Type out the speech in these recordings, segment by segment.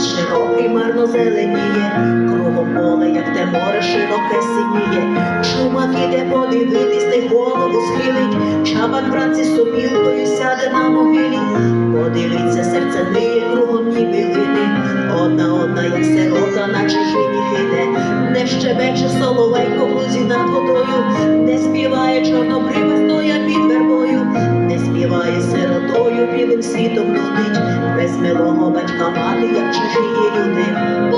широкий марно зеленіє, кругом поле, як те море широке синіє. Чумак іде подивитись, не голову схилить, чабан вранці з сяде на могилі. Подивиться, серце ниє кругом ніби лине, одна одна, як сирота, наче жині гине, не щебече соловейко в лузі над водою, не співає чорнобрива білим світом нудить, без милого батька мати, як чужі люди.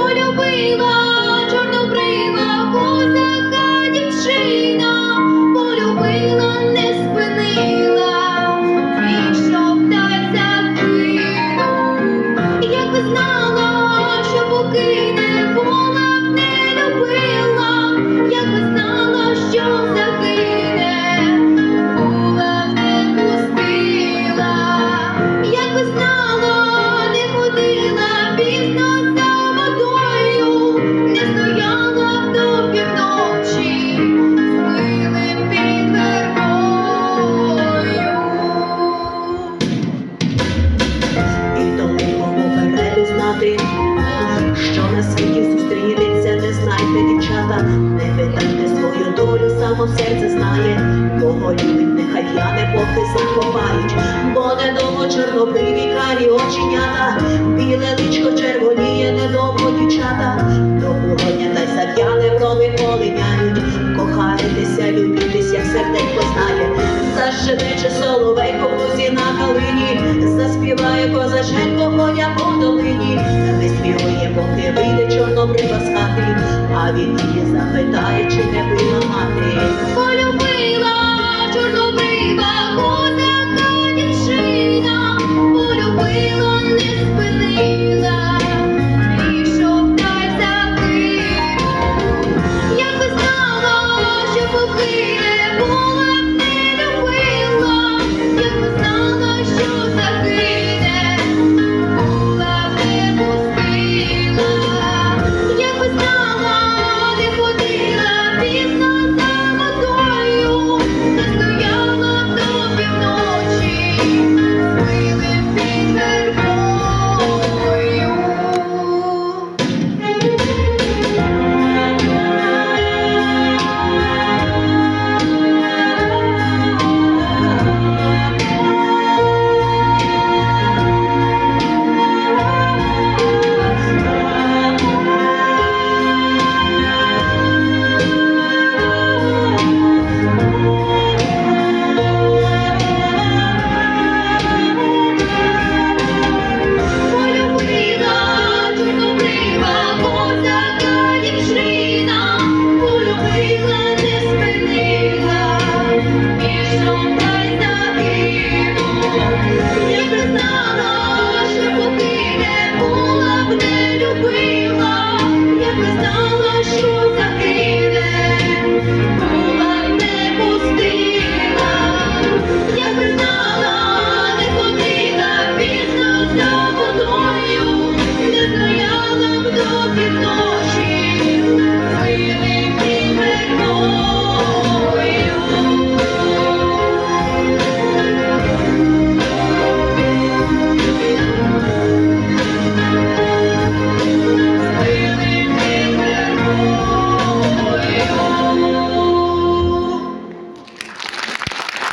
Дівчата, не питайте свою долю, само серце знає, кого любить, нехай п'яне поки заховають, бо недовго чорнобриві карі оченята, біле личко червоніє, недовго дівчата, до полоня та й зап'яне брови полиняють, кохайтеся, любітесь, як серденько знає, зашебече соловейко в лузі на калині, заспіває козаченько ходя по долині, виспівує, поки вийде чорнобрива з хати, чи не запитаючи.